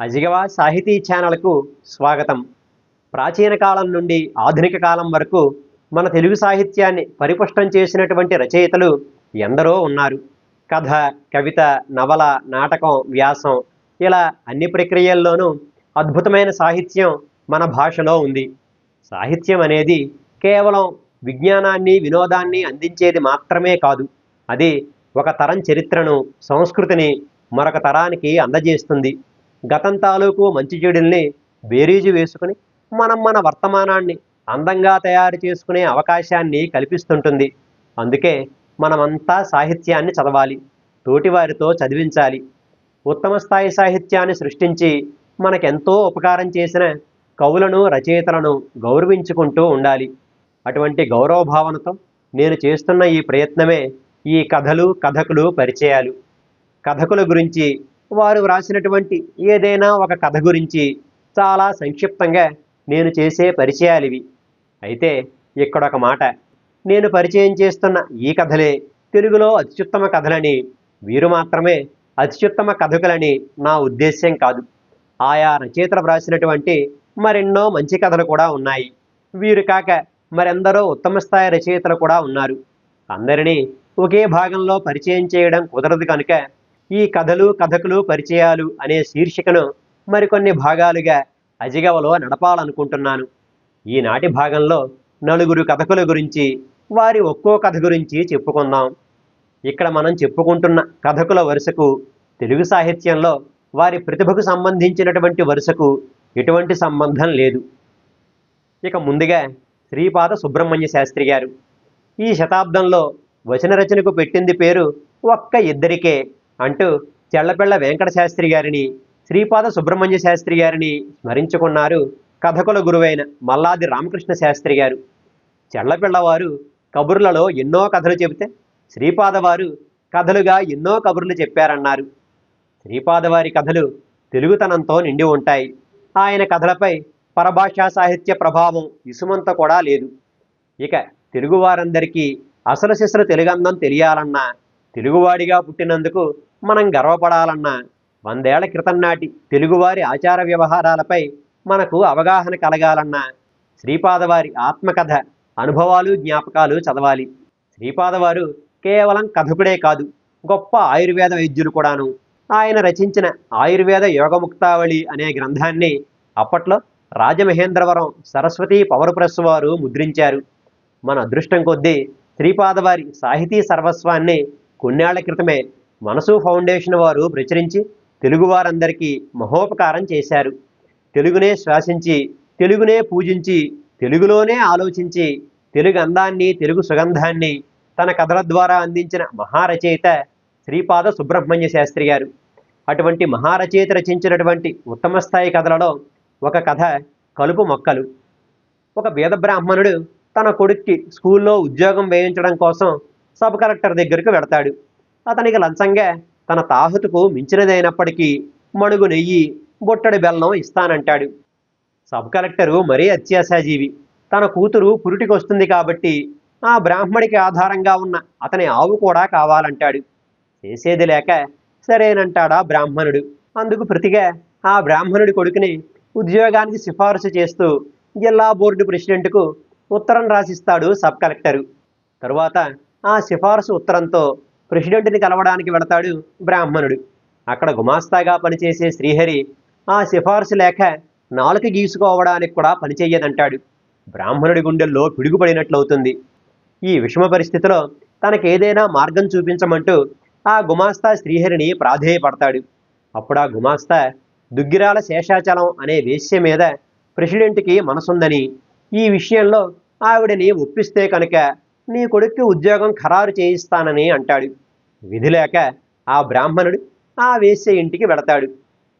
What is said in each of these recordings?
అజిగవా సాహితీ ఛానల్కు స్వాగతం. ప్రాచీన కాలం నుండి ఆధునిక కాలం వరకు మన తెలుగు సాహిత్యాన్ని పరిపుష్టం చేసినటువంటి రచయితలు ఎందరో ఉన్నారు. కథ కవిత నవల నాటకం వ్యాసం ఇలా అన్ని ప్రక్రియల్లోనూ అద్భుతమైన సాహిత్యం మన భాషలో ఉంది. సాహిత్యం అనేది కేవలం విజ్ఞానాన్ని వినోదాన్ని అందించేది మాత్రమే కాదు. అది ఒక తరం చరిత్రను సంస్కృతిని మరొక తరానికి అందజేస్తుంది. గతం తాలూకు మంచి చెడుల్ని బేరీజు వేసుకుని మనం మన వర్తమానాన్ని అందంగా తయారు చేసుకునే అవకాశాన్ని కల్పిస్తుంటుంది. అందుకే మనమంతా సాహిత్యాన్ని చదవాలి తోటివారితో చదివించాలి. ఉత్తమ స్థాయి సాహిత్యాన్ని సృష్టించి మనకెంతో ఉపకారం చేసిన కవులను రచయితలను గౌరవించుకుంటూ ఉండాలి. అటువంటి గౌరవ భావనతో నేను చేస్తున్న ఈ ప్రయత్నమే ఈ కథలు కథకులు పరిచయాలు. కథకుల గురించి వారు వ్రాసినటువంటి ఏదైనా ఒక కథ గురించి చాలా సంక్షిప్తంగా నేను చేసే పరిచయాలు ఇవి. అయితే ఇక్కడ ఒక మాట. నేను పరిచయం చేస్తున్న ఈ కథలే తెలుగులో అత్యుత్తమ కథలని. వీరు మాత్రమే అత్యుత్తమ కథకులని నా ఉద్దేశ్యం కాదు. ఆయా రచయితలు వ్రాసినటువంటి మరెన్నో మంచి కథలు కూడా ఉన్నాయి. వీరు కాక మరెందరో ఉత్తమ స్థాయి రచయితలు కూడా ఉన్నారు. అందరినీ ఒకే భాగంలో పరిచయం చేయడం కుదరదు కనుక ఈ కథలు కథకులు పరిచయాలు అనే శీర్షికను మరికొన్ని భాగాలుగా అజిగవలో నడపాలనుకుంటున్నాను. ఈనాటి భాగంలో నలుగురు కథకుల గురించి వారి ఒక్కో కథ గురించి చెప్పుకుందాం. ఇక్కడ మనం చెప్పుకుంటున్న కథకుల వరుసకు తెలుగు సాహిత్యంలో వారి ప్రతిభకు సంబంధించినటువంటి వరుసకు ఎటువంటి సంబంధం లేదు. ఇక ముందుగా శ్రీపాద సుబ్రహ్మణ్య శాస్త్రి గారు. ఈ శతాబ్దంలో వచన రచనకు పెట్టింది పేరు ఒక్క ఇద్దరికే అంటూ చెళ్ళపెళ్ళ వెంకట శాస్త్రి గారిని శ్రీపాద సుబ్రహ్మణ్య శాస్త్రి గారిని స్మరించుకున్నారు కథకుల గురువైన మల్లాది రామకృష్ణ శాస్త్రి గారు. చెళ్ళపిల్లవారు కబుర్లలో ఎన్నో కథలు చెబితే శ్రీపాదవారు కథలుగా ఎన్నో కబుర్లు చెప్పారన్నారు. శ్రీపాదవారి కథలు తెలుగుతనంతో నిండి ఉంటాయి. ఆయన కథలపై పరభాషా సాహిత్య ప్రభావం ఇసుమంత కూడా లేదు. ఇక తెలుగువారందరికీ అసలు సిసలు తెలుగందం తెలియాలన్నా తెలుగువాడిగా పుట్టినందుకు మనం గర్వపడాలన్నా వందేళ్ళ క్రితం నాటి తెలుగువారి ఆచార వ్యవహారాలపై మనకు అవగాహన కలగాలన్నా శ్రీపాదవారి ఆత్మకథ అనుభవాలు జ్ఞాపకాలు చదవాలి. శ్రీపాదవారు కేవలం కథకుడే కాదు గొప్ప ఆయుర్వేద వైద్యులు కూడాను. ఆయన రచించిన ఆయుర్వేద యోగముక్తావళి అనే గ్రంథాన్ని అప్పట్లో రాజమహేంద్రవరం సరస్వతి పవర్ ప్రెస్ వారు ముద్రించారు. మన అదృష్టం కొద్దీ శ్రీపాదవారి సాహితీ సర్వస్వాన్ని కొన్నేళ్ళ క్రితమే మనసు ఫౌండేషన్ వారు ప్రచురించి తెలుగువారందరికీ మహోపకారం చేశారు. తెలుగునే శ్వాసించి తెలుగునే పూజించి తెలుగులోనే ఆలోచించి తెలుగు అందాన్ని తెలుగు సుగంధాన్ని తన కథల ద్వారా అందించిన మహారచయిత శ్రీపాద సుబ్రహ్మణ్య శాస్త్రి గారు. అటువంటి మహారచయిత రచించినటువంటి ఉత్తమ స్థాయి కథలలో ఒక కథ కలుపు మొక్కలు. ఒక వేద బ్రాహ్మణుడు తన కొడుక్కి స్కూల్లో ఉద్యోగం వేయించడం కోసం సబ్ కలెక్టర్ దగ్గరికి వెడతాడు అతనికి లంచంగా తన తాహతుకు మించినదైనప్పటికీ మడుగు నెయ్యి బొట్టడి బెల్లం ఇస్తానంటాడు. సబ్ కలెక్టరు మరీ అత్యాశాజీవి. తన కూతురు పురిటికొస్తుంది కాబట్టి ఆ బ్రాహ్మడికి ఆధారంగా ఉన్న అతని ఆవు కూడా కావాలంటాడు. చేసేది లేక సరేనంటాడా బ్రాహ్మణుడు. అందుకు ప్రతిగా ఆ బ్రాహ్మణుడి కొడుకుని ఉద్యోగానికి సిఫారసు చేస్తూ జిల్లా బోర్డు ప్రెసిడెంట్కు ఉత్తరం రాసిస్తాడు సబ్ కలెక్టరు. తరువాత ఆ సిఫారసు ఉత్తరంతో ప్రెసిడెంట్ని కలవడానికి వెళతాడు బ్రాహ్మణుడు. అక్కడ గుమాస్తాగా పనిచేసే శ్రీహరి ఆ సిఫార్సు లేక నాలుక గీసుకోవడానికి కూడా పనిచేయదంటాడు. బ్రాహ్మణుడి గుండెల్లో పిడుగుపడినట్లవుతుంది. ఈ విషమ పరిస్థితిలో తనకేదైనా మార్గం చూపించమంటూ ఆ గుమాస్తా శ్రీహరిని ప్రాధేయపడతాడు. అప్పుడు ఆ గుమాస్తా దుగ్గిరాల శేషాచలం అనే వేశ్య మీద ప్రెసిడెంట్కి మనసుందని ఈ విషయంలో ఆవిడని ఒప్పిస్తే కనుక నీ కొడుక్కి ఉద్యోగం ఖరారు చేయిస్తానని అంటాడు. విధి లేక ఆ బ్రాహ్మణుడు ఆ వేశ్య ఇంటికి వెడతాడు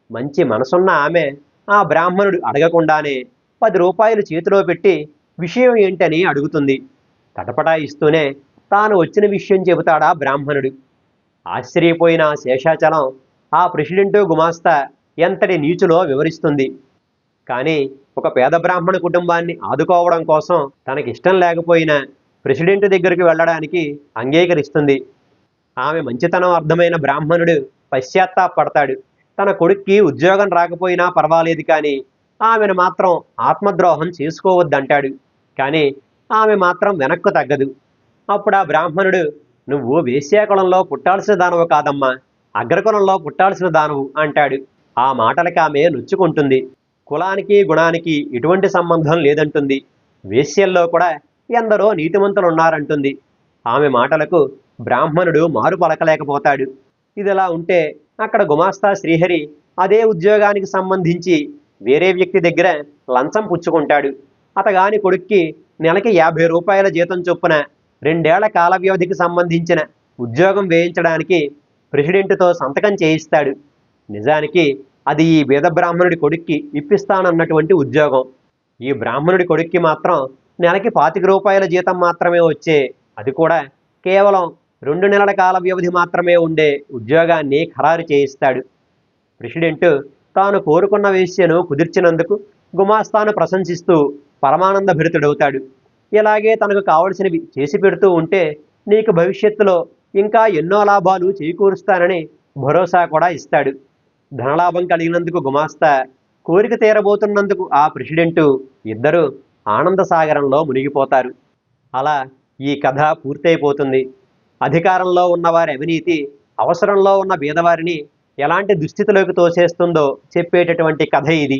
మంచి మనసున్న ఆమె ఆ బ్రాహ్మణుడు అడగకుండానే పది రూపాయలు చేతిలో పెట్టి విషయం ఏంటని అడుగుతుంది. తటపటాయిస్తూనే తాను వచ్చిన విషయం చెబుతాడా బ్రాహ్మణుడు. ఆశ్చర్యపోయిన శేషాచలం ఆ ప్రెసిడెంటు గుమాస్తా ఎంతటి నీచులో వివరిస్తుంది. కానీ ఒక పేద బ్రాహ్మణ కుటుంబాన్ని ఆదుకోవడం కోసం తనకిష్టం లేకపోయినా ప్రెసిడెంట్ దగ్గరికి వెళ్ళడానికి అంగీకరిస్తుంది. ఆమె మంచితనం అర్థమైన బ్రాహ్మణుడు పశ్చాత్తాపడతాడు తన కొడుక్కి ఉద్యోగం రాకపోయినా పర్వాలేదు కానీ ఆమెను మాత్రం ఆత్మద్రోహం చేసుకోవద్దంటాడు. కానీ ఆమె మాత్రం వెనక్కు తగ్గదు. అప్పుడు ఆ బ్రాహ్మణుడు నువ్వు వేశ్యాకులంలో పుట్టాల్సిన దానవు కాదమ్మా అగ్రకులంలో పుట్టాల్సిన దానవు అంటాడు. ఆ మాటలకి ఆమె నొచ్చుకుంటుంది. కులానికి గుణానికి ఎటువంటి సంబంధం లేదంటుంది. వేశ్యల్లో కూడా ఎందరో నీతిమంతులు ఉన్నారంటుంది ఆమె మాటలకు బ్రాహ్మణుడు మారు పలకలేకపోతాడు. ఇదిలా ఉంటే అక్కడ గుమాస్తా శ్రీహరి అదే ఉద్యోగానికి సంబంధించి వేరే వ్యక్తి దగ్గర లంచం పుచ్చుకుంటాడు. అతగాని కొడుక్కి నెలకి యాభై రూపాయల జీతం చొప్పున రెండేళ్ళ కాల వ్యవధికి సంబంధించిన ఉద్యోగం వేయించడానికి ప్రెసిడెంట్తో సంతకం చేయిస్తాడు. నిజానికి అది ఈ వేద బ్రాహ్మణుడి కొడుక్కి ఇప్పిస్తానన్నటువంటి ఉద్యోగం. ఈ బ్రాహ్మణుడి కొడుక్కి మాత్రం నెలకి పాతిక రూపాయల జీతం మాత్రమే వచ్చే అది కూడా కేవలం రెండు నెలల కాల వ్యవధి మాత్రమే ఉండే ఉద్యోగాన్ని ఖరారు చేయిస్తాడు. ప్రెసిడెంట్ తాను కోరుకున్న వేశ్యను కుదిర్చినందుకు గుమాస్తాను ప్రశంసిస్తూ పరమానంద భరితుడవుతాడు. ఇలాగే తనకు కావలసినవి చేసి పెడుతూ ఉంటే నీకు భవిష్యత్తులో ఇంకా ఎన్నో లాభాలు చేకూరుస్తానని భరోసా కూడా ఇస్తాడు. ధనలాభం కలిగినందుకు గుమాస్తా కోరిక తీరబోతున్నందుకు ఆ ప్రెసిడెంటు ఇద్దరు ఆనంద సాగరంలో మునిగిపోతారు. అలా ఈ కథ పూర్తయిపోతుంది. అధికారంలో ఉన్నవారి అవినీతి అవసరంలో ఉన్న బీదవారిని ఎలాంటి దుస్థితిలోకి తోసేస్తుందో చెప్పేటటువంటి కథ ఇది.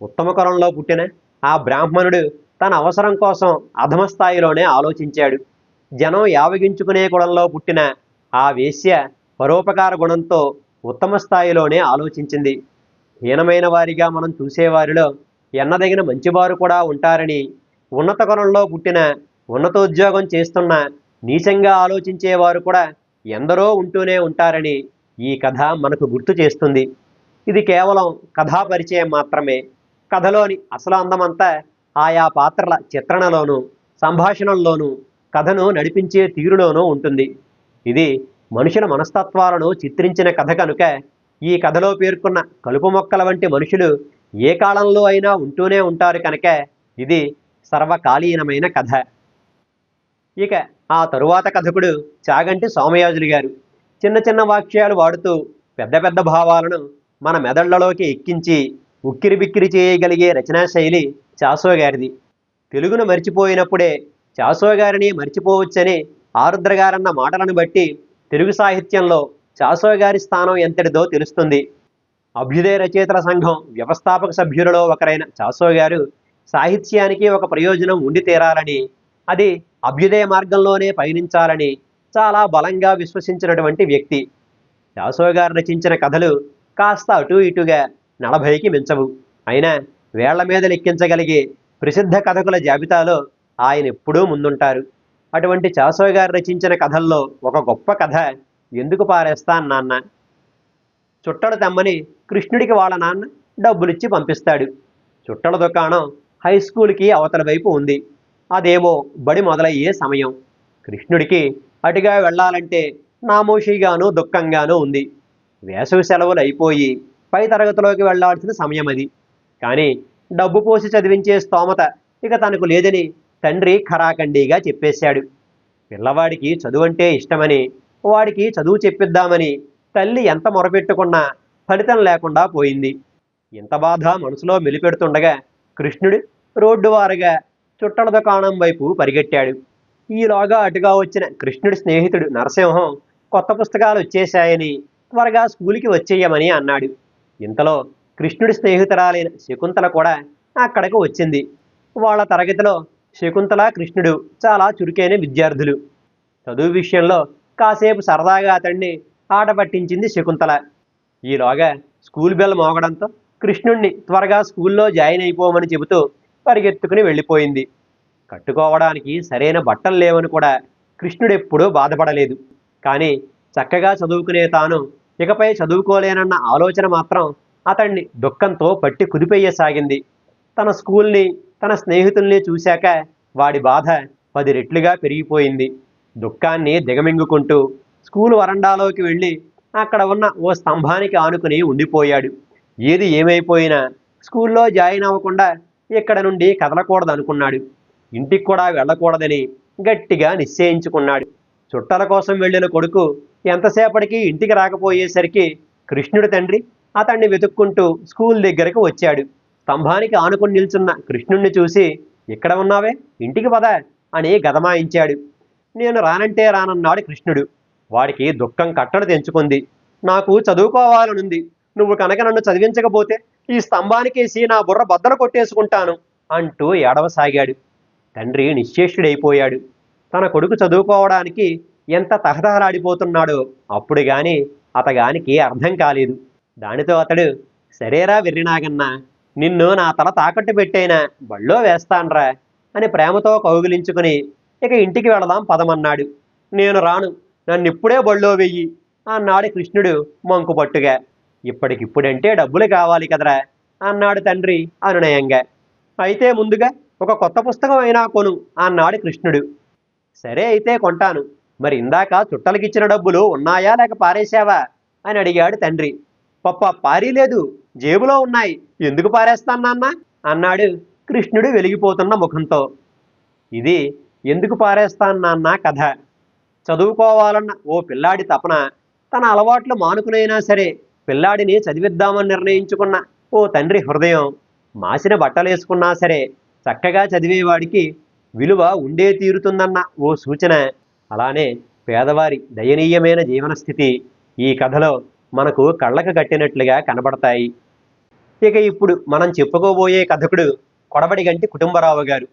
ఉత్తమ కులంలో పుట్టిన ఆ బ్రాహ్మణుడు తన అవసరం కోసం అధమ స్థాయిలోనే ఆలోచించాడు. జనం యావగించుకునే కులంలో పుట్టిన ఆ వేశ్య పరోపకార గుణంతో ఉత్తమ స్థాయిలోనే ఆలోచించింది. హీనమైన వారిగా మనం చూసేవారిలో ఎన్నదగిన మంచివారు కూడా ఉంటారని ఉన్నత కులంలో పుట్టిన ఉన్నతోద్యోగం చేస్తున్న నీచంగా ఆలోచించేవారు కూడా ఎందరో ఉంటూనే ఉంటారని ఈ కథ మనకు గుర్తు చేస్తుంది. ఇది కేవలం కథా పరిచయం మాత్రమే. కథలోని అసలు అందమంతా ఆయా పాత్రల చిత్రణలోనూ సంభాషణల్లోనూ కథను నడిపించే తీరులోనూ ఉంటుంది. ఇది మనుషుల మనస్తత్వాలను చిత్రించిన కథ కనుక ఈ కథలో పేర్కొన్న కలుపు మొక్కల వంటి మనుషులు ఏ కాలంలో అయినా ఉంటూనే ఉంటారు కనుక ఇది సర్వకాలీనమైన కథ. ఇక ఆ తరువాత కథకుడు చాగంటి సోమయాజులు గారు చిన్న చిన్న వాక్యాలు వాడుతూ పెద్ద పెద్ద భావాలను మన మెదళ్ళలోకి ఎక్కించి ఉక్కిరి బిక్కిరి చేయగలిగే రచనా శైలి చాసో గారిది. తెలుగును మర్చిపోయినప్పుడే చాసో గారిని మర్చిపోవచ్చని ఆరుద్ర గారన్న మాటలను బట్టి తెలుగు సాహిత్యంలో చాసో గారి స్థానం ఎంతటిదో తెలుస్తుంది. అభ్యుదయ రచయితల సంఘం వ్యవస్థాపక సభ్యులలో ఒకరైన చాసో గారు సాహిత్యానికి ఒక ప్రయోజనం ఉండి తీరాలని అది అభ్యుదయ మార్గంలోనే పయనించాలని చాలా బలంగా విశ్వసించినటువంటి వ్యక్తి. చాసో గారు రచించిన కథలు కాస్త అటు ఇటుగా నలభైకి మించవు. అయినా వేళ్ళ మీద లెక్కించగలిగే ప్రసిద్ధ కథకుల జాబితాలో ఆయన ఎప్పుడూ ముందుంటారు. అటువంటి చాసో గారు రచించిన కథల్లో ఒక గొప్ప కథ ఎందుకు పారేస్తాను నాన్న? చుట్టలు తెమ్మని కృష్ణుడికి వాళ్ళ నాన్న డబ్బులిచ్చి పంపిస్తాడు. చుట్టల దుకాణం హై స్కూల్కి అవతల వైపు ఉంది. అదేమో బడి మొదలయ్యే సమయం. కృష్ణుడికి అటుగా వెళ్ళాలంటే నామోషిగాను దుఃఖంగానూ ఉంది. వేసవి సెలవులు అయిపోయి పై తరగతిలోకి వెళ్ళాల్సిన సమయం అది కానీ డబ్బు పోసి చదివించే స్తోమత ఇక తనకు లేదని తండ్రి ఖరాఖండీగా చెప్పేశాడు. పిల్లవాడికి చదువు అంటే ఇష్టమని వాడికి చదువు చెప్పిద్దామని తల్లి ఎంత మొరపెట్టుకున్నా ఫలితం లేకుండా పోయింది. ఇంత బాధ మనసులో మెలిపెడుతుండగా కృష్ణుడు రోడ్డు వారుగా చుట్టల దుకాణం వైపు పరిగెట్టాడు. ఈలోగా అటుగా వచ్చిన కృష్ణుడి స్నేహితుడు నరసింహం కొత్త పుస్తకాలు వచ్చేశాయని త్వరగా స్కూల్కి వచ్చేయమని అన్నాడు. ఇంతలో కృష్ణుడి స్నేహితురాలైన శకుంతల కూడా అక్కడికి వచ్చింది. వాళ్ళ తరగతిలో శకుంతల కృష్ణుడు చాలా చురుకైన విద్యార్థులు. చదువు విషయంలో కాసేపు సరదాగా అతన్ని ఆట పట్టించింది శకుంతల. ఈలోగా స్కూల్ బెల్ మోగడంతో కృష్ణుణ్ణి త్వరగా స్కూల్లో జాయిన్ అయిపోమని చెబుతూ పరిగెత్తుకుని వెళ్ళిపోయింది. కట్టుకోవడానికి సరైన బట్టలు లేవని కూడా కృష్ణుడెప్పుడూ బాధపడలేదు. కానీ చక్కగా చదువుకునే తాను ఇకపై చదువుకోలేనన్న ఆలోచన మాత్రం అతన్ని దుఃఖంతో పట్టి కుదిపెయ్యసాగింది. తన స్కూల్ని తన స్నేహితుల్ని చూశాక వాడి బాధ పది రెట్లుగా పెరిగిపోయింది. దుఃఖాన్ని దిగమింగుకుంటూ స్కూల్ వరండాలోకి వెళ్ళి అక్కడ ఉన్న ఓ స్తంభానికి ఆనుకుని ఉండిపోయాడు. ఏది ఏమైపోయినా స్కూల్లో జాయిన్ అవ్వకుండా ఇక్కడ నుండి కదలకూడదు అనుకున్నాడు ఇంటికి కూడా వెళ్ళకూడదని గట్టిగా నిశ్చయించుకున్నాడు. చుట్టాల కోసం వెళ్ళిన కొడుకు ఎంతసేపటికి ఇంటికి రాకపోయేసరికి కృష్ణుడి తండ్రి అతన్ని వెతుక్కుంటూ స్కూల్ దగ్గరకు వచ్చాడు. స్తంభానికి ఆనుకుని నిల్చున్న కృష్ణుణ్ణి చూసి ఇక్కడ ఉన్నావే? ఇంటికి పద అని గదమాయించాడు. నేను రానంటే రానన్నాడు కృష్ణుడు. వాడికి దుఃఖం కట్టడు తెంచుకుంది. నాకు చదువుకోవాలనుంది. నువ్వు కనుక నన్ను చదివించకపోతే ఈ స్తంభానికేసి నా బుర్ర బద్దలు కొట్టేసుకుంటాను అంటూ ఏడవసాగాడు. తండ్రి నిశ్చేష్యుడైపోయాడు తన కొడుకు చదువుకోవడానికి ఎంత తహతహలాడిపోతున్నాడో అప్పుడు గాని అతగానికి అర్థం కాలేదు. దానితో అతడు సరేరా వెర్రినాగన్నా నిన్ను నా తల తాకట్టు పెట్టైనా బళ్ళో వేస్తాన్రా అని ప్రేమతో కౌగిలించుకుని ఇక ఇంటికి వెళదాం పదమన్నాడు. నేను రాను. నన్నిప్పుడే బళ్ళో వెయ్యి అన్నాడు కృష్ణుడు మంకుపట్టుగా. ఇప్పటికిప్పుడంటే డబ్బులు కావాలి కదరా అన్నాడు తండ్రి అనునయంగా. అయితే ముందుగా ఒక కొత్త పుస్తకం అయినా కొను అన్నాడు కృష్ణుడు. సరే అయితే కొంటాను. మరి ఇందాక చుట్టలకిచ్చిన డబ్బులు ఉన్నాయా లేక పారేశావా? అని అడిగాడు తండ్రి. పప్ప పారీ లేదు జేబులో ఉన్నాయి. ఎందుకు పారేస్తాన్నాన్న అన్నాడు కృష్ణుడు వెలిగిపోతున్న ముఖంతో. ఇది ఎందుకు పారేస్తాన్నాన్న కథ. చదువుకోవాలన్న ఓ పిల్లాడి తపన తన అలవాట్లు మానుకునైనా సరే పిల్లాడిని చదివిద్దామని నిర్ణయించుకున్న ఓ తండ్రి హృదయం మాసిన బట్టలేసుకున్నా సరే చక్కగా చదివేవాడికి విలువ ఉండే తీరుతుందన్న ఓ సూచన. అలానే పేదవారి దయనీయమైన జీవన స్థితి ఈ కథలో మనకు కళ్ళకు కట్టినట్లుగా కనబడతాయి. ఇక ఇప్పుడు మనం చెప్పుకోబోయే కథకుడు కొడబడి గంటి కుటుంబరావు గారు.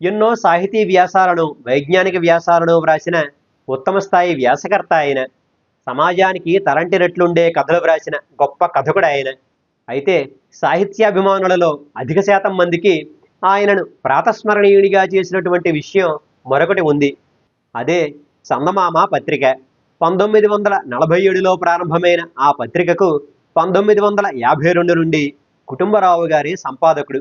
ఎన్నో సాహితీ వ్యాసాలను వైజ్ఞానిక వ్యాసాలను వ్రాసిన ఉత్తమ స్థాయి వ్యాసకర్త ఆయన. సమాజానికి తలంటినట్లుండే కథలు వ్రాసిన గొప్ప కథకుడు ఆయన అయితే సాహిత్యాభిమానులలో అధిక శాతం మందికి ఆయనను ప్రాతస్మరణీయుడిగా చేసినటువంటి విషయం మరొకటి ఉంది. అదే చందమామ పత్రిక. పంతొమ్మిది వందల నలభై ఏడులో ప్రారంభమైన ఆ పత్రికకు పంతొమ్మిది వందల యాభై రెండు నుండి కుటుంబరావు గారి సంపాదకుడు.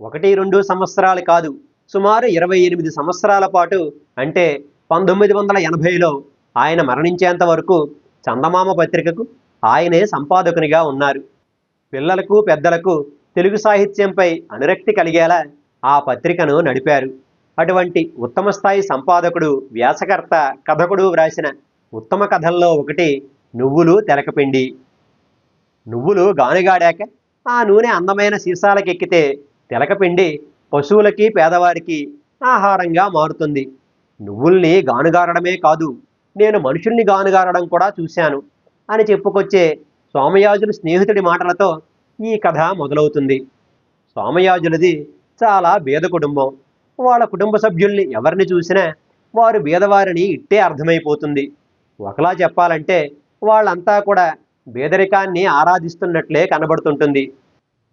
ఒకటి రెండు సంవత్సరాలు కాదు సుమారు ఇరవై ఎనిమిది సంవత్సరాల పాటు అంటే పంతొమ్మిది వందల ఎనభైలో ఆయన మరణించేంత వరకు చందమామ పత్రికకు ఆయనే సంపాదకునిగా ఉన్నారు. పిల్లలకు పెద్దలకు తెలుగు సాహిత్యంపై అనురక్తి కలిగేలా ఆ పత్రికను నడిపారు. అటువంటి ఉత్తమ స్థాయి సంపాదకుడు వ్యాసకర్త కథకుడు వ్రాసిన ఉత్తమ కథల్లో ఒకటి నువ్వులు తెలకపిండి. నువ్వులు గానుగాడాక ఆ నూనె అందమైన సీసాలకెక్కితే తెలకపిండి పశువులకి పేదవారికి ఆహారంగా మారుతుంది. నువ్వుల్ని గానుగారడమే కాదు నేను మనుషుల్ని గానుగారడం కూడా చూశాను అని చెప్పుకొచ్చే సోమయాజులు స్నేహితుడి మాటలతో ఈ కథ మొదలవుతుంది. సోమయాజులది చాలా బీద కుటుంబం. వాళ్ళ కుటుంబ సభ్యుల్ని ఎవరిని చూసినా వారు బీదవారిని ఇట్టే అర్థమైపోతుంది. ఒకలా చెప్పాలంటే వాళ్ళంతా కూడా బేదరికాన్ని ఆరాధిస్తున్నట్లే కనబడుతుంటుంది.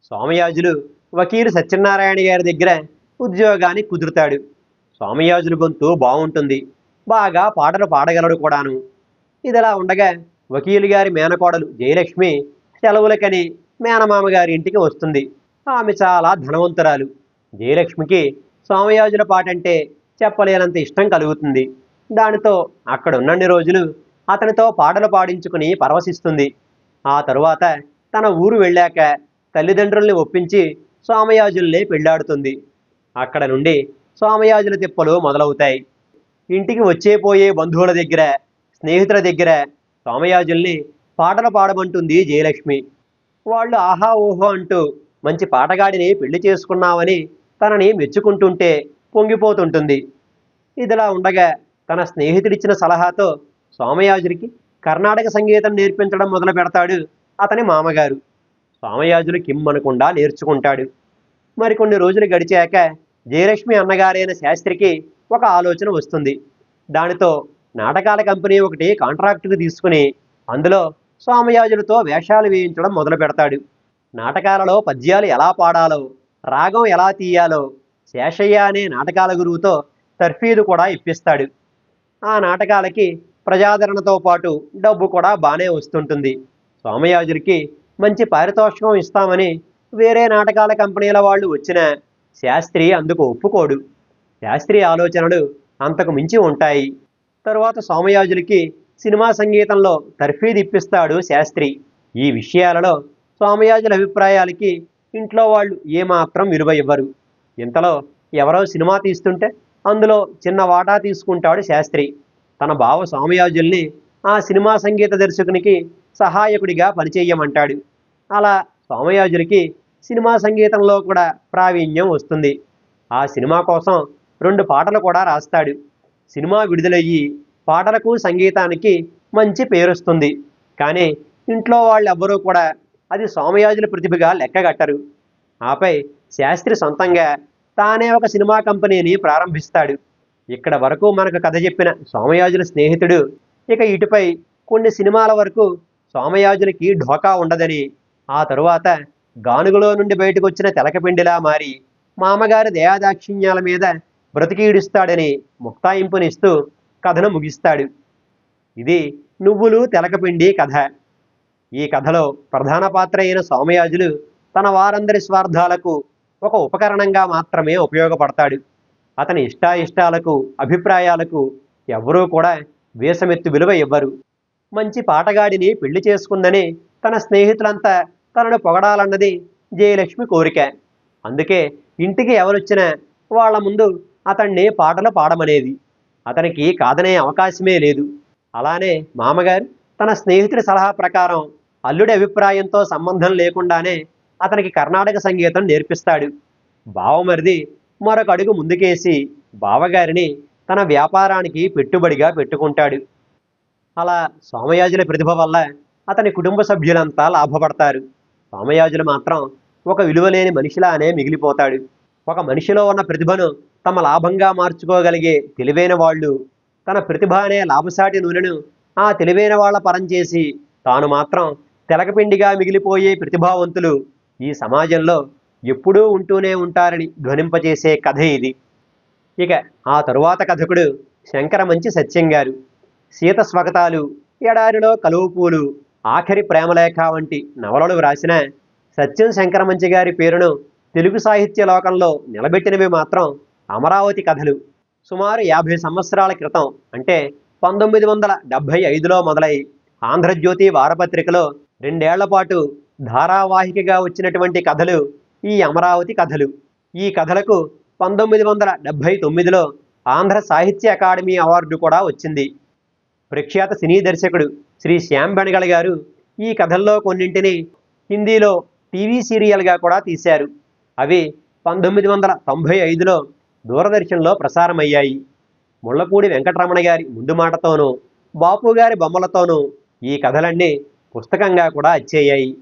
సోమయాజులు వకీలు సత్యనారాయణ గారి దగ్గర ఉద్యోగానికి కుదురుతాడు. సోమయాజులు గొంతు బాగుంటుంది. బాగా పాటలు పాడగలడు కూడాను. ఇదిలా ఉండగా వకీలు గారి మేనకోడలు జయలక్ష్మి సెలవులకని మేనమామ గారి ఇంటికి వస్తుంది. ఆమె చాలా ధనవంతురాలు. జయలక్ష్మికి సోమయాజుల పాటంటే చెప్పలేనంత ఇష్టం కలుగుతుంది. దానితో అక్కడ ఉన్నన్ని రోజులు అతనితో పాటలు పాడించుకుని పరవశిస్తుంది. ఆ తరువాత తన ఊరు వెళ్ళాక తల్లిదండ్రుల్ని ఒప్పించి సోమయాజుల్ని పెళ్ళాడుతుంది. అక్కడ నుండి సోమయాజుల తిప్పలు మొదలవుతాయి. ఇంటికి వచ్చే పోయే బంధువుల దగ్గర స్నేహితుల దగ్గర సోమయాజుల్ని పాటలు పాడమంటుంది జయలక్ష్మి. వాళ్ళు ఆహా ఓహో అంటూ మంచి పాటగాడిని పెళ్ళి చేసుకున్నావని తనని మెచ్చుకుంటుంటే పొంగిపోతుంటుంది. ఇదిలా ఉండగా తన స్నేహితుడిచ్చిన సలహాతో సోమయాజుడికి కర్ణాటక సంగీతం నేర్పించడం మొదలు పెడతాడు అతని మామగారు. సోమయాజులు కిమ్మనకుండా నేర్చుకుంటాడు. మరికొన్ని రోజులు గడిచాక జయలక్ష్మి అన్నగారైన శాస్త్రికి ఒక ఆలోచన వస్తుంది. దానితో నాటకాల కంపెనీ ఒకటి కాంట్రాక్టుకు తీసుకుని అందులో స్వామయాజులతో వేషాలు వేయించడం మొదలు పెడతాడు. నాటకాలలో పద్యాలు ఎలా పాడాలో రాగం ఎలా తీయాలో శేషయ్య అనే నాటకాల గురువుతో తర్ఫీదు కూడా ఇప్పిస్తాడు. ఆ నాటకాలకి ప్రజాదరణతో పాటు డబ్బు కూడా బాగానే వస్తుంటుంది. సోమయాజుడికి మంచి పారితోషికం ఇస్తామని వేరే నాటకాల కంపెనీల వాళ్ళు వచ్చిన శాస్త్రి అందుకు ఒప్పుకోడు. శాస్త్రీయ ఆలోచనలు అంతకు మించి ఉంటాయి. తరువాత సోమయాజులకి సినిమా సంగీతంలో తర్ఫీదు ఇప్పిస్తాడు శాస్త్రి. ఈ విషయాలలో సోమయాజుల అభిప్రాయాలకి ఇంట్లో వాళ్ళు ఏమాత్రం విలువ ఇవ్వరు. ఇంతలో ఎవరో సినిమా తీస్తుంటే అందులో చిన్న వాటా తీసుకుంటాడు శాస్త్రి. తన బావ సోమయాజుల్ని ఆ సినిమా సంగీత దర్శకునికి సహాయకుడిగా పనిచేయమంటాడు అలా సోమయాజులకి సినిమా సంగీతంలో కూడా ప్రావీణ్యం వస్తుంది. ఆ సినిమా కోసం రెండు పాటలు కూడా రాస్తాడు. సినిమా విడుదలయ్యి పాటలకు సంగీతానికి మంచి పేరొస్తుంది. కానీ ఇంట్లో వాళ్ళెవ్వరూ కూడా అది సోమయాజుల ప్రతిభగా లెక్కగట్టరు ఆపై శాస్త్రి సొంతంగా తానే ఒక సినిమా కంపెనీని ప్రారంభిస్తాడు. ఇక్కడ వరకు మనకు కథ చెప్పిన సోమయాజుల స్నేహితుడు ఇక ఇటుపై కొన్ని సినిమాల వరకు సోమయాజులకి ఢోకా ఉండదని ఆ తరువాత గానుగులో నుండి బయటకు వచ్చిన తెలకపిండిలా మారి మామగారి దయాదాక్షిణ్యాల మీద బ్రతికీడుస్తాడని ముక్తాయింపునిస్తూ కథను ముగిస్తాడు. ఇది నువ్వులు తెలకపిండి కథ. ఈ కథలో ప్రధాన పాత్ర అయిన సోమయాజులు తన వారందరి స్వార్థాలకు ఒక ఉపకరణంగా మాత్రమే ఉపయోగపడతాడు. అతని ఇష్టాయిష్టాలకు అభిప్రాయాలకు ఎవరూ కూడా వేసమెత్తు విలువ ఇవ్వరు. మంచి పాటగాడిని పెళ్ళి చేసుకుందని తన స్నేహితులంతా తనను పొగడాలన్నది జయలక్ష్మి కోరిక. అందుకే ఇంటికి ఎవరొచ్చినా వాళ్ళ ముందు అతన్ని పాటలు పాడమనేది. అతనికి కాదనే అవకాశమే లేదు. అలానే మామగారు తన స్నేహితుడి సలహా ప్రకారం అల్లుడి అభిప్రాయంతో సంబంధం లేకుండానే అతనికి కర్ణాటక సంగీతం నేర్పిస్తాడు. బావమరిది మరొక అడుగు ముందుకేసి బావగారిని తన వ్యాపారానికి పెట్టుబడిగా పెట్టుకుంటాడు. అలా సోమయాజుల ప్రతిభ వల్ల అతని కుటుంబ సభ్యులంతా లాభపడతారు. సోమయాజులు మాత్రం ఒక విలువలేని మనిషిలానే మిగిలిపోతాడు. ఒక మనిషిలో ఉన్న ప్రతిభను తమ లాభంగా మార్చుకోగలిగే తెలివైన వాళ్ళు తన ప్రతిభ అనే లాభసాటి నూనెను ఆ తెలివైన వాళ్ళ పరం చేసి తాను మాత్రం తెలకపిండిగా మిగిలిపోయే ప్రతిభావంతులు ఈ సమాజంలో ఎప్పుడూ ఉంటూనే ఉంటారని ధ్వనింపజేసే కథ ఇది. ఇక ఆ తరువాత కథకుడు శంకరమంచి సత్యం గారు. సీత స్వగతాలు ఎడారిలో కలువు పూలు ఆఖరి ప్రేమలేఖ వంటి నవలలు వ్రాసిన సత్యం శంకరమంచి గారి పేరును తెలుగు సాహిత్య లోకంలో నిలబెట్టినవి మాత్రం అమరావతి కథలు. సుమారు యాభై సంవత్సరాల క్రితం అంటే పంతొమ్మిది వందల డెబ్భై ఐదులో మొదలై ఆంధ్రజ్యోతి వారపత్రికలో రెండేళ్ళ పాటు ధారావాహికగా వచ్చినటువంటి కథలు ఈ అమరావతి కథలు. ఈ కథలకు పంతొమ్మిది వందల డెబ్భై తొమ్మిదిలో ఆంధ్ర సాహిత్య అకాడమీ అవార్డు కూడా వచ్చింది. ప్రఖ్యాత సినీ దర్శకుడు శ్రీ శ్యామ్ బెనగల్ గారు ఈ కథల్లో కొన్నింటిని హిందీలో టీవీ సీరియల్గా కూడా తీశారు. అవి పంతొమ్మిది వందల తొంభై ఐదులో దూరదర్శన్లో ప్రసారమయ్యాయి. ముళ్ళపూడి వెంకటరమణ గారి ముందు మాటతోనూ బాపు గారి బొమ్మలతోనూ ఈ కథలన్నీ పుస్తకంగా కూడా అచ్చేయాయి.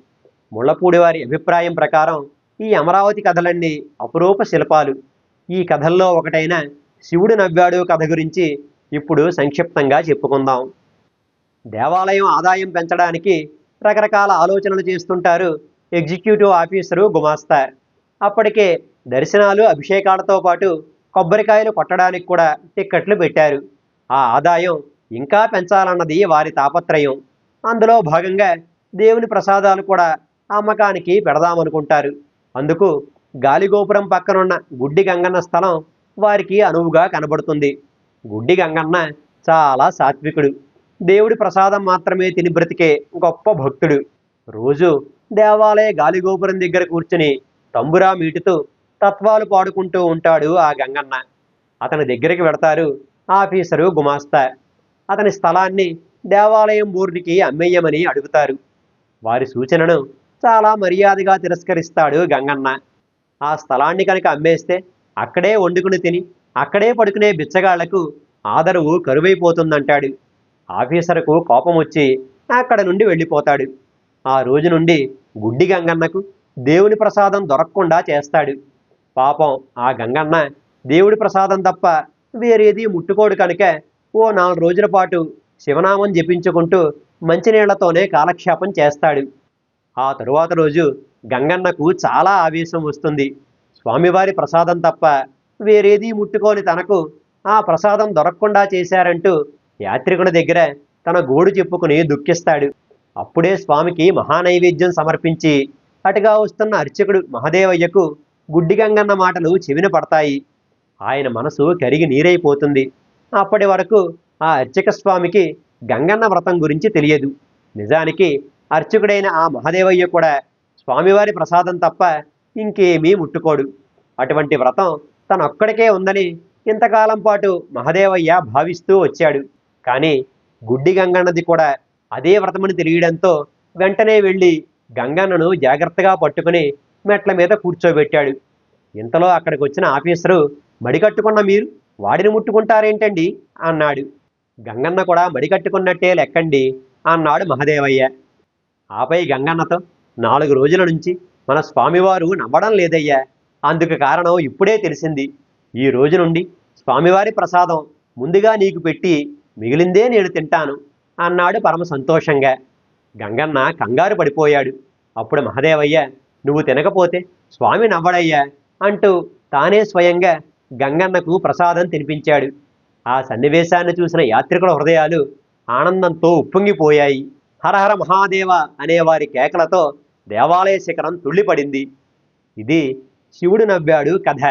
ముళ్ళపూడి వారి అభిప్రాయం ప్రకారం ఈ అమరావతి కథలన్నీ అపురూప శిల్పాలు. ఈ కథల్లో ఒకటైన శివుడు నవ్వాడు కథ గురించి ఇప్పుడు సంక్షిప్తంగా చెప్పుకుందాం. దేవాలయం ఆదాయం పెంచడానికి రకరకాల ఆలోచనలు చేస్తుంటారు ఎగ్జిక్యూటివ్ ఆఫీసరు గుమాస్తా. అప్పటికే దర్శనాలు అభిషేకాలతో పాటు కొబ్బరికాయలు కొట్టడానికి కూడా టిక్కెట్లు పెట్టారు. ఆ ఆదాయం ఇంకా పెంచాలన్నది వారి తాపత్రయం. అందులో భాగంగా దేవుని ప్రసాదాలు కూడా అమ్మకానికి పెడదామనుకుంటారు. అందుకు గాలిగోపురం పక్కనున్న గుడ్డి గంగన్న స్థలం వారికి అనువుగా కనబడుతుంది. గుడ్డి గంగన్న చాలా సాత్వికుడు. దేవుడి ప్రసాదం మాత్రమే తిని బ్రతికే గొప్ప భక్తుడు. రోజు దేవాలయ గాలిగోపురం దగ్గర కూర్చుని తంబురా మీటుతూ తత్వాలు పాడుకుంటూ ఉంటాడు ఆ గంగన్న. అతని దగ్గరికి వెడతారు ఆఫీసరు గుమాస్తా. అతని స్థలాన్ని దేవాలయం బోర్డుకి అమ్మేయమని అడుగుతారు. వారి సూచనను చాలా మర్యాదగా తిరస్కరిస్తాడు గంగన్న. ఆ స్థలాన్ని కనుక అమ్మేస్తే అక్కడే వండుకుని తిని అక్కడే పడుకునే బిచ్చగాళ్ళకు ఆదరవు కరువైపోతుందంటాడు. ఆఫీసర్కు కోపం వచ్చి అక్కడ నుండి వెళ్ళిపోతాడు. ఆ రోజు నుండి గుడ్డి గంగన్నకు దేవుని ప్రసాదం దొరకకుండా చేస్తాడు. పాపం ఆ గంగన్న దేవుడి ప్రసాదం తప్ప వేరేది ముట్టుకోడు కనుక ఓ నాలుగు రోజుల పాటు శివనామం జపించుకుంటూ మంచినీళ్ళతోనే కాలక్షేపం చేస్తాడు. ఆ తరువాత రోజు గంగన్నకు చాలా ఆవేశం వస్తుంది. స్వామివారి ప్రసాదం తప్ప వేరేది ముట్టుకోని తనకు ఆ ప్రసాదం దొరకకుండా చేశారంటూ యాత్రికుని దగ్గర తన గోడు చెప్పుకుని దుఃఖిస్తాడు. అప్పుడే స్వామికి మహానైవేద్యం సమర్పించి అటుగా వస్తున్న అర్చకుడు మహదేవయ్యకు గుడ్డి గంగన్న మాటలు చెవిన పడతాయి. ఆయన మనసు కరిగి నీరైపోతుంది. అప్పటి వరకు ఆ అర్చక స్వామికి గంగన్న వ్రతం గురించి తెలియదు. నిజానికి అర్చకుడైన ఆ మహదేవయ్య కూడా స్వామివారి ప్రసాదం తప్ప ఇంకేమీ ముట్టుకోడు. అటువంటి వ్రతం తనొక్కడికే ఉందని ఇంతకాలం పాటు మహదేవయ్య భావిస్తూ వచ్చాడు. కానీ గుడ్డి గంగన్నది కూడా అదే వ్రతమని తెలియడంతో వెంటనే వెళ్ళి గంగన్నను జాగ్రత్తగా పట్టుకుని మెట్ల మీద కూర్చోబెట్టాడు. ఇంతలో అక్కడికి వచ్చిన ఆఫీసరు మడికట్టుకున్న మీరు? వాడిని ముట్టుకుంటారేంటండి? అన్నాడు. గంగన్న కూడా మడికట్టుకున్నట్టే లెక్కండి అన్నాడు మహదేవయ్య. ఆపై గంగన్నతో నాలుగు రోజుల నుంచి మన స్వామివారు నమ్మడం లేదయ్యా. అందుకు కారణం ఇప్పుడే తెలిసింది. ఈ రోజు నుండి స్వామివారి ప్రసాదం ముందుగా నీకు పెట్టి మిగిలిందే నేను తింటాను అన్నాడు పరమ సంతోషంగా. గంగన్న కంగారు పడిపోయాడు. అప్పుడు మహదేవయ్య నువ్వు తినకపోతే స్వామి నవ్వడయ్యా అంటూ తానే స్వయంగా గంగన్నకు ప్రసాదం తినిపించాడు. ఆ సన్నివేశాన్ని చూసిన యాత్రికుల హృదయాలు ఆనందంతో ఉప్పొంగిపోయాయి. హరహర మహాదేవ అనే వారి కేకలతో దేవాలయ శిఖరం తుళ్ళిపడింది. ఇది శివుడు నవ్వాడు కథ.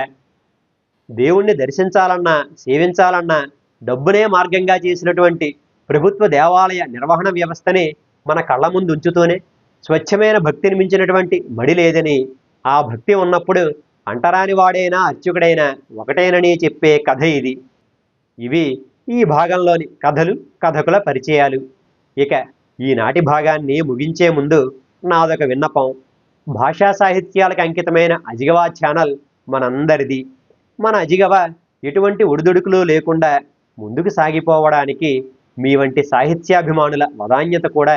దేవుణ్ణి దర్శించాలన్నా సేవించాలన్నా డబ్బునే మార్గంగా చేసినటువంటి ప్రభుత్వ దేవాలయ నిర్వహణ వ్యవస్థనే మన కళ్ళ ముందు ఉంచుతూనే స్వచ్ఛమైన భక్తిని మించినటువంటి మడి లేదని ఆ భక్తి ఉన్నప్పుడు అంటరాని వాడైనా అర్చకుడైనా ఒకటేనని చెప్పే కథ ఇది. ఇవి ఈ భాగంలోని కథలు కథకుల పరిచయాలు. ఇక ఈనాటి భాగాన్ని ముగించే ముందు నాదొక విన్నపం. భాషా సాహిత్యాలకు అంకితమైన అజిగవా ఛానల్ మనందరిది. మన అజిగవ ఎటువంటి ఒడిదుడుకులు లేకుండా ముందుకు సాగిపోవడానికి మీ వంటి సాహిత్యాభిమానుల వదాన్యత కూడా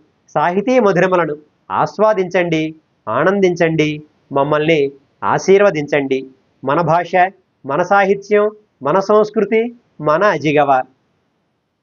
సాహితీ మధురిమలను ఆస్వాదించండి ఆనందించండి మమ్మల్ని ఆశీర్వదించండి. మన భాష మన సాహిత్యం మన సంస్కృతి మన అజిగవ